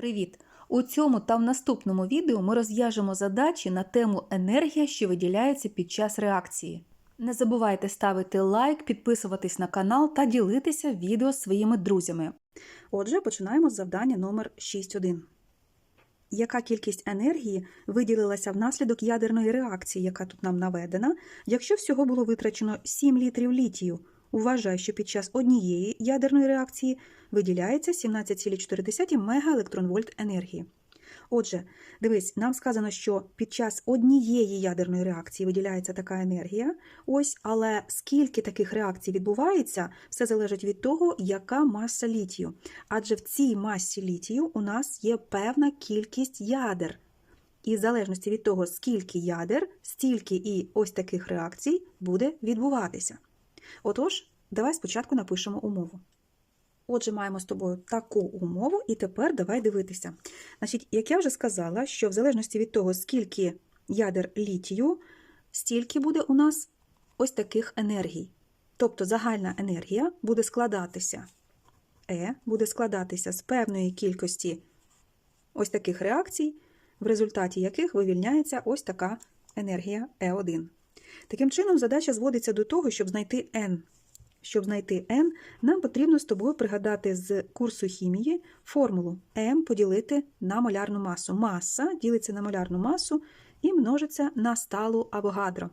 Привіт! У цьому та в наступному відео ми розв'яжемо задачі на тему енергія, що виділяється під час реакції. Не забувайте ставити лайк, підписуватись на канал та ділитися відео з своїми друзями. Отже, починаємо з завдання номер 6.1. Яка кількість енергії виділилася внаслідок ядерної реакції, яка тут нам наведена, якщо всього було витрачено 7 літрів літію? Вважай, що під час однієї ядерної реакції виділяється 17,4 мегаелектронвольт енергії. Отже, дивись, нам сказано, що під час однієї ядерної реакції виділяється така енергія. Ось, але скільки таких реакцій відбувається, все залежить від того, яка маса літію. Адже в цій масі літію у нас є певна кількість ядер. І в залежності від того, скільки ядер, стільки і ось таких реакцій буде відбуватися. Отож, давай спочатку напишемо умову. Отже, маємо з тобою таку умову, і тепер давай дивитися. Значить, як я вже сказала, що в залежності від того, скільки ядер літію, стільки буде у нас ось таких енергій. Тобто загальна енергія буде складатися Е, буде складатися з певної кількості ось таких реакцій, в результаті яких вивільняється ось така енергія Е1. Таким чином, задача зводиться до того, щоб знайти n. Щоб знайти n, нам потрібно з тобою пригадати з курсу хімії формулу m поділити на молярну масу. Маса ділиться на молярну масу і множиться на сталу авогадро.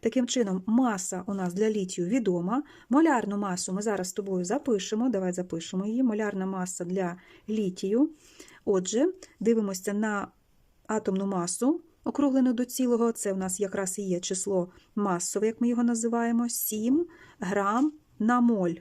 Таким чином, маса у нас для літію відома. Молярну масу ми зараз з тобою запишемо. Давай запишемо її. Молярна маса для літію. Отже, дивимося на атомну масу округлено до цілого, це у нас якраз і є число масове, як ми його називаємо, 7 грам на моль.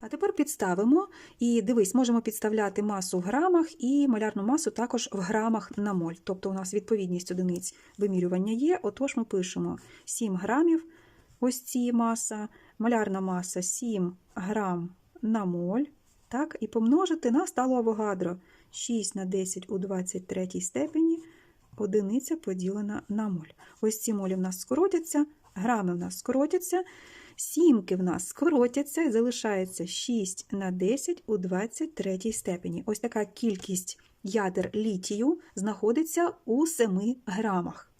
А тепер підставимо і дивись, можемо підставляти масу в грамах і малярну масу також в грамах на моль. Тобто у нас відповідність одиниць вимірювання є, отож ми пишемо 7 грамів, ось ці маса, малярна маса 7 грам на моль, так, і помножити на сталу авогадро. 6 на 10 у 23 степені одиниця поділена на моль. Ось ці молі в нас скоротяться, грами в нас скоротяться, сімки в нас скоротяться і залишається 6 на 10 у 23 степені. Ось така кількість ядер літію знаходиться у 7 грамах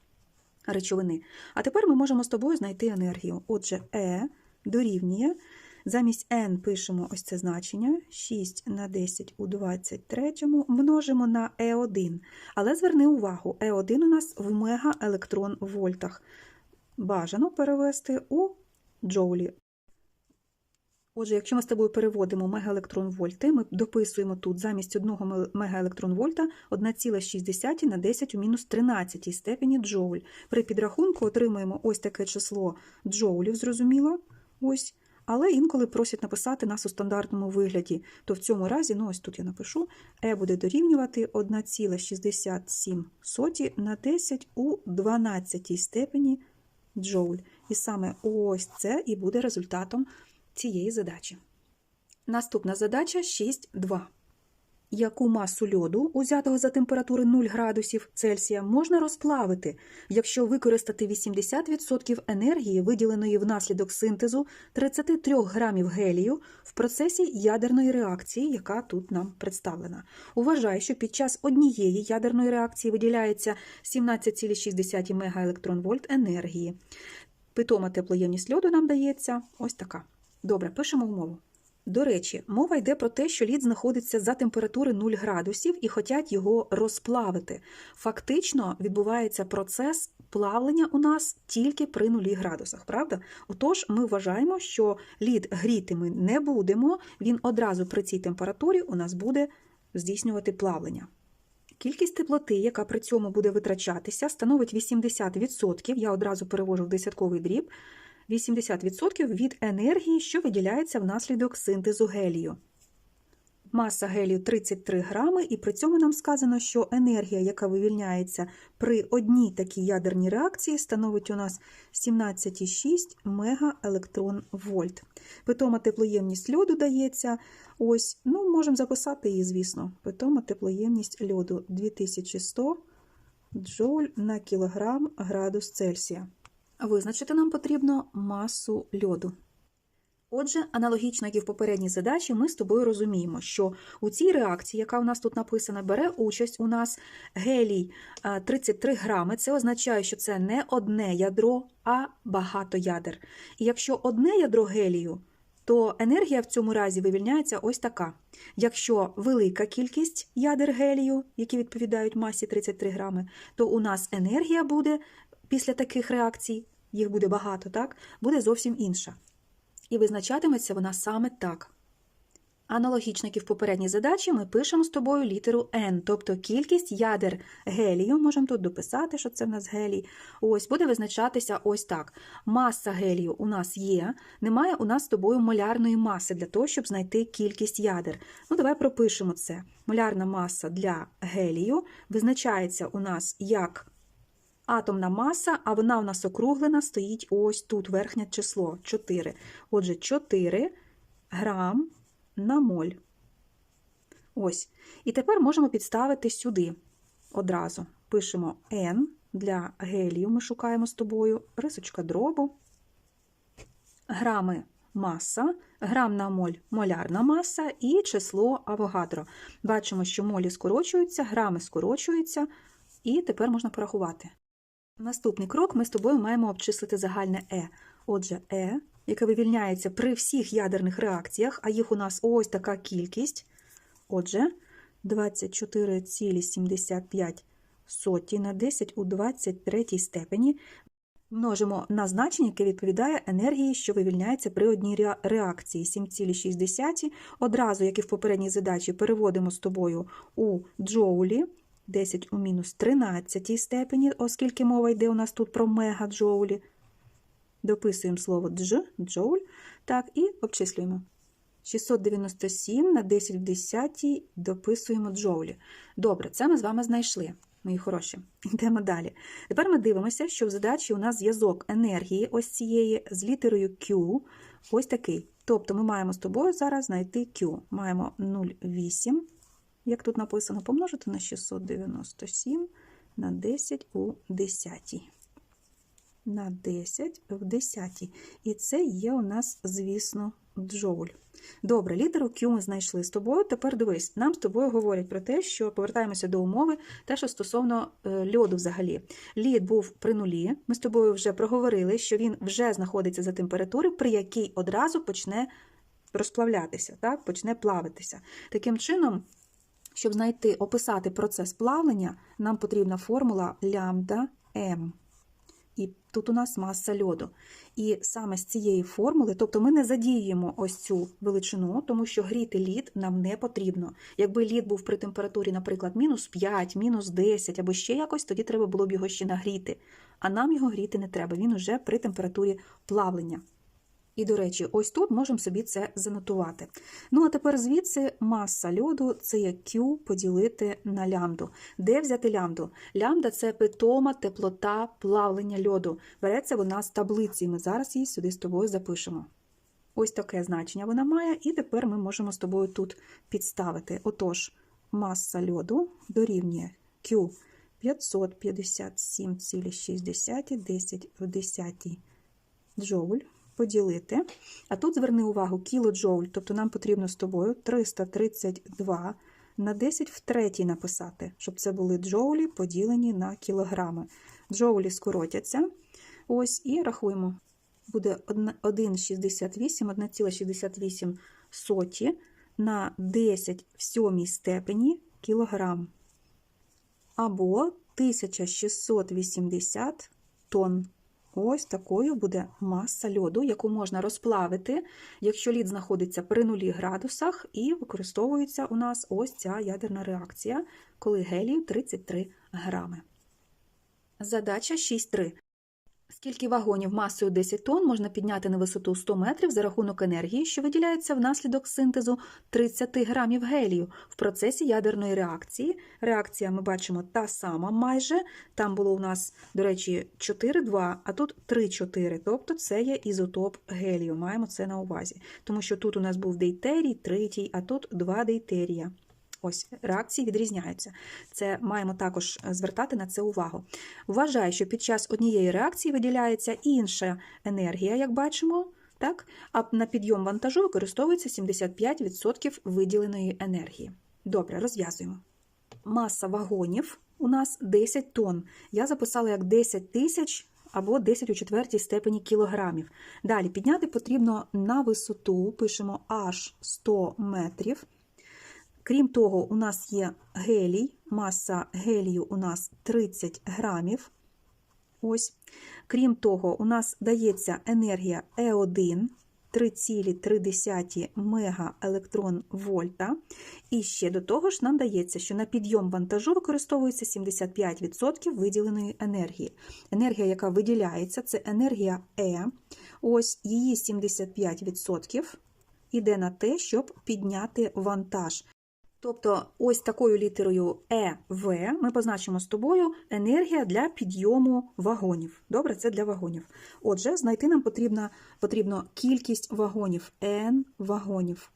речовини. А тепер ми можемо з тобою знайти енергію. Отже, Е дорівнює. Замість n пишемо ось це значення 6 на 10 у 23 множимо на E1. Але зверни увагу, E1 у нас в мегаелектронвольтах. Бажано перевести у джоулі. Отже, якщо ми з тобою переводимо мегаелектронвольти, ми дописуємо тут замість 1 мегаелектронвольта 1,6 на 10 у мінус 13 степені джоуль. При підрахунку отримуємо ось таке число джоулів, зрозуміло. Ось. Але інколи просять написати нас у стандартному вигляді, то в цьому разі, ну ось тут я напишу, E буде дорівнювати 1,67 на 10 у 12 степені джоуль. І саме ось це і буде результатом цієї задачі. Наступна задача 6.2. Яку масу льоду, узятого за температури 0 градусів Цельсія, можна розплавити, якщо використати 80% енергії, виділеної внаслідок синтезу 33 грамів гелію в процесі ядерної реакції, яка тут нам представлена? Уважай, що під час однієї ядерної реакції виділяється 17,6 мегаелектронвольт енергії. Питома теплоємність льоду нам дається ось така. Добре, пишемо умову. До речі, мова йде про те, що лід знаходиться за температури 0 градусів і хочуть його розплавити. Фактично відбувається процес плавлення у нас тільки при 0 градусах, правда? Отож, ми вважаємо, що лід гріти ми не будемо, він одразу при цій температурі у нас буде здійснювати плавлення. Кількість теплоти, яка при цьому буде витрачатися, становить 80%. Я одразу перевожу в десятковий дріб. 80% від енергії, що виділяється внаслідок синтезу гелію. Маса гелію 33 грами, і при цьому нам сказано, що енергія, яка вивільняється при одній такій ядерній реакції, становить у нас 17,6 мегаелектронвольт. Питома теплоємність льоду дається. Ось, ну, можемо записати її, звісно. Питома теплоємність льоду 2100 джоуль на кілограм градус Цельсія. Визначити нам потрібно масу льоду. Отже, аналогічно як і в попередній задачі, ми з тобою розуміємо, що у цій реакції, яка у нас тут написана, бере участь у нас гелій е, 33 грами. Це означає, що це не одне ядро, а багато ядер. І якщо одне ядро гелію, то енергія в цьому разі вивільняється ось така. Якщо велика кількість ядер гелію, які відповідають масі 33 грами, то у нас енергія буде після таких реакцій, їх буде багато, так, буде зовсім інша. І визначатиметься вона саме так. Аналогічно, як і в попередній задачі, ми пишемо з тобою літеру N, тобто кількість ядер гелію, можемо тут дописати, що це в нас гелій. Ось буде визначатися ось так. Маса гелію у нас є, немає у нас з тобою молярної маси для того, щоб знайти кількість ядер. Ну, давай пропишемо це. Молярна маса для гелію визначається у нас як атомна маса, а вона у нас округлена, стоїть ось тут верхнє число 4. Отже, 4 грам на моль. Ось. І тепер можемо підставити сюди одразу. Пишемо N для гелію, ми шукаємо з тобою, рисочка дробу, грами маса, грам на моль молярна маса і число авогадро. Бачимо, що молі скорочуються, грами скорочуються, і тепер можна порахувати. Наступний крок ми з тобою маємо обчислити загальне Е. Отже, Е, яке вивільняється при всіх ядерних реакціях, а їх у нас ось така кількість. Отже, 24,75 соті на 10 у 23 степені множимо на значення, яке відповідає енергії, що вивільняється при одній реакції 7,6. Одразу, як і в попередній задачі, переводимо з тобою у джоулі. 10 у мінус 13 степені, оскільки мова йде у нас тут про мегаджоулі. Дописуємо слово дж, джоуль, так, і обчислюємо. 697 на 10 в 10 дописуємо джоулі. Добре, це ми з вами знайшли, мої хороші. Йдемо далі. Тепер ми дивимося, що в задачі у нас зв'язок енергії ось цієї з літерою Q, ось такий. Тобто ми маємо з тобою зараз знайти Q. Маємо 0,8 як тут написано, помножити на 697 на 10 у 10. На 10 в 10. І це є у нас, звісно, джоуль. Добре, літеру Q ми знайшли з тобою. Тепер дивись, нам з тобою говорять про те, що повертаємося до умови, те, що стосовно е, льоду взагалі. Лід був при нулі. Ми з тобою вже проговорили, що він вже знаходиться за температурою, при якій одразу почне розплавлятися, так? почне плавитися. Таким чином, щоб знайти, описати процес плавлення, нам потрібна формула лямбда М. І тут у нас маса льоду. І саме з цієї формули, тобто ми не задіюємо ось цю величину, тому що гріти лід нам не потрібно. Якби лід був при температурі, наприклад, мінус 5, мінус 10 або ще якось, тоді треба було б його ще нагріти. А нам його гріти не треба, він уже при температурі плавлення. І, до речі, ось тут можемо собі це занотувати. Ну, а тепер звідси маса льоду це є Q поділити на лямбду. Де взяти лямбду? Лямбда це питома теплота плавлення льоду. Береться вона з таблиці, ми зараз її сюди з тобою запишемо. Ось таке значення вона має, і тепер ми можемо з тобою тут підставити. Отож, маса льоду дорівнює Q 557,6 10 в 10 джоуль поділити. А тут зверни увагу кілоджоуль, тобто нам потрібно з тобою 332 на 10 в третій написати, щоб це були джоулі поділені на кілограми. Джоулі скоротяться. Ось і рахуємо. Буде 1,68, 1,68 соті на 10 в сьомій степені кілограм. Або 1680 тонн. Ось такою буде маса льоду, яку можна розплавити, якщо лід знаходиться при нулі градусах, і використовується у нас ось ця ядерна реакція, коли гелію 33 грами. Задача 6.3. Скільки вагонів масою 10 тонн можна підняти на висоту 100 метрів за рахунок енергії, що виділяється внаслідок синтезу 30 грамів гелію в процесі ядерної реакції. Реакція ми бачимо та сама майже. Там було у нас, до речі, 4,2, а тут 3,4. Тобто це є ізотоп гелію. Маємо це на увазі. Тому що тут у нас був дейтерій, третій, а тут 2 дейтерія. Ось реакції відрізняються. Це маємо також звертати на це увагу. Вважаю, що під час однієї реакції виділяється інша енергія, як бачимо. так? а на підйом вантажу використовується 75% виділеної енергії. Добре, розв'язуємо. Маса вагонів у нас 10 тонн. Я записала як 10 тисяч або 10 у четвертій степені кілограмів. Далі підняти потрібно на висоту, пишемо аж 100 метрів. Крім того, у нас є гелій, маса гелію у нас 30 грамів. Ось. Крім того, у нас дається енергія Е1 3,3 мегаелектрон вольта. І ще до того ж нам дається, що на підйом вантажу використовується 75% виділеної енергії. Енергія, яка виділяється, це енергія Е. Ось її 75% іде на те, щоб підняти вантаж. Тобто, ось такою літерою ЕВ ми позначимо з тобою енергія для підйому вагонів. Добре, це для вагонів. Отже, знайти нам потрібно, потрібно кількість вагонів, N вагонів.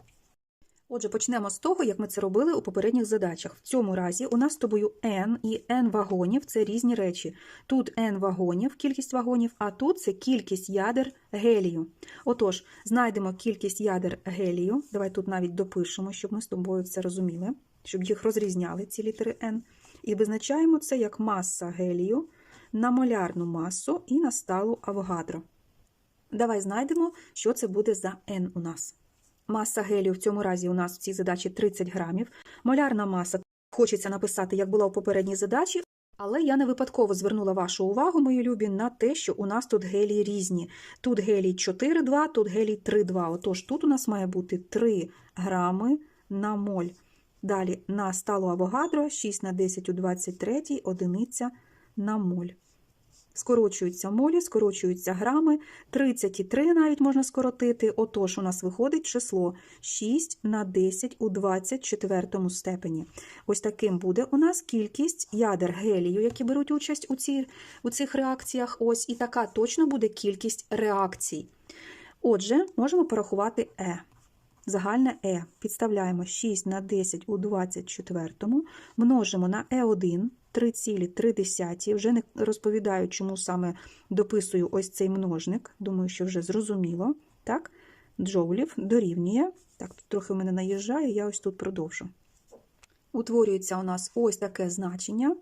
Отже, почнемо з того, як ми це робили у попередніх задачах. В цьому разі у нас з тобою N і N вагонів це різні речі. Тут N вагонів, кількість вагонів, а тут це кількість ядер гелію. Отож, знайдемо кількість ядер гелію. Давай тут навіть допишемо, щоб ми з тобою це розуміли, щоб їх розрізняли, ці літери N. І визначаємо це як маса гелію на молярну масу і на сталу авогадро. Давай знайдемо, що це буде за N у нас. Маса гелію в цьому разі у нас в цій задачі 30 грамів. Молярна маса хочеться написати, як була у попередній задачі, але я не випадково звернула вашу увагу, мої любі, на те, що у нас тут гелії різні. Тут гелій 4,2, тут гелій 3,2. Отож, тут у нас має бути 3 грами на моль. Далі на сталу авогадро 6 на 10 у 23 одиниця на моль. Скорочуються молі, скорочуються грами, 33 навіть можна скоротити, отож у нас виходить число 6 на 10 у 24 степені. Ось таким буде у нас кількість ядер гелію, які беруть участь у, ці, у цих реакціях. Ось, І така точно буде кількість реакцій. Отже, можемо порахувати Е. Загальне Е. Підставляємо 6 на 10 у 24, множимо на Е1 3,3. Вже не розповідаю, чому саме дописую ось цей множник. Думаю, що вже зрозуміло. Так, Джоулів дорівнює. Так, тут трохи в мене наїжджає, я ось тут продовжу. Утворюється у нас ось таке значення.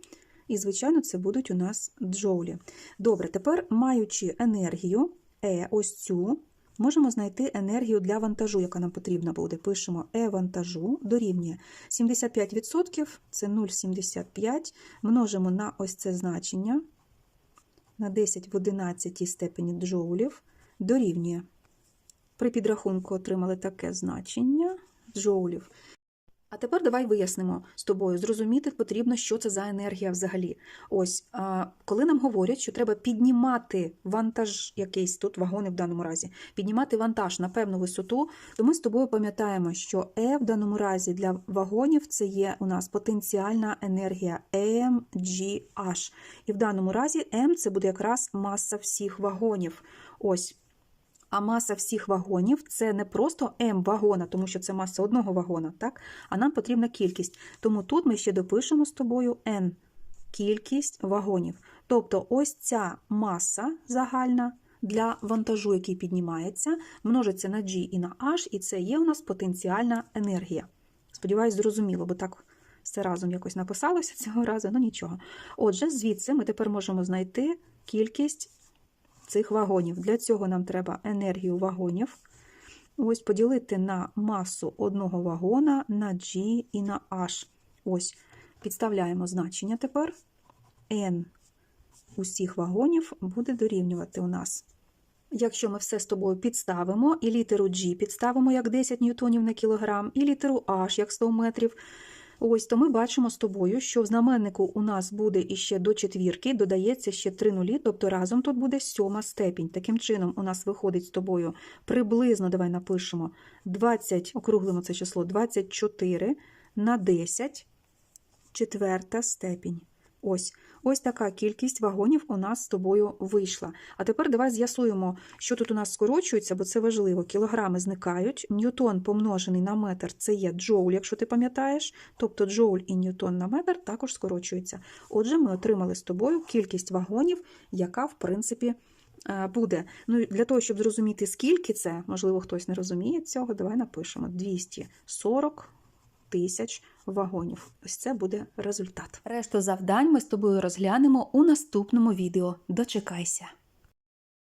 І, звичайно, це будуть у нас джоулі. Добре, тепер маючи енергію, Е, ось цю, можемо знайти енергію для вантажу, яка нам потрібна буде. Пишемо Е вантажу дорівнює 75%, це 0,75, множимо на ось це значення на 10 в 11 степені джоулів, дорівнює. При підрахунку отримали таке значення джоулів. А тепер давай вияснимо з тобою, зрозуміти потрібно, що це за енергія взагалі. Ось, коли нам говорять, що треба піднімати вантаж, якийсь тут вагони в даному разі, піднімати вантаж на певну висоту, то ми з тобою пам'ятаємо, що E в даному разі для вагонів це є у нас потенціальна енергія mgh. І в даному разі m це буде якраз маса всіх вагонів. Ось. А маса всіх вагонів це не просто М вагона, тому що це маса одного вагона, так? а нам потрібна кількість. Тому тут ми ще допишемо з тобою N кількість вагонів. Тобто ось ця маса загальна для вантажу, який піднімається, множиться на G і на H, і це є у нас потенціальна енергія. Сподіваюсь, зрозуміло, бо так все разом якось написалося цього разу, ну нічого. Отже, звідси ми тепер можемо знайти кількість цих вагонів. Для цього нам треба енергію вагонів. Ось поділити на масу одного вагона на G і на H. Ось, підставляємо значення тепер. N усіх вагонів буде дорівнювати у нас. Якщо ми все з тобою підставимо, і літеру G підставимо як 10 ньютонів на кілограм, і літеру H як 100 метрів, Ось, то ми бачимо з тобою, що в знаменнику у нас буде іще до четвірки, додається ще три нулі, тобто разом тут буде сьома степінь. Таким чином, у нас виходить з тобою приблизно, давай напишемо 20, округлимо це число 24 на 10, четверта степінь. Ось ось така кількість вагонів у нас з тобою вийшла. А тепер давай з'ясуємо, що тут у нас скорочується, бо це важливо. Кілограми зникають. Ньютон помножений на метр це є джоуль, якщо ти пам'ятаєш. Тобто джоуль і ньютон на метр також скорочуються. Отже, ми отримали з тобою кількість вагонів, яка, в принципі, е, буде. Ну, для того, щоб зрозуміти, скільки це, можливо, хтось не розуміє цього, давай напишемо 240 тисяч вагонів. Ось це буде результат. Решту завдань ми з тобою розглянемо у наступному відео. Дочекайся!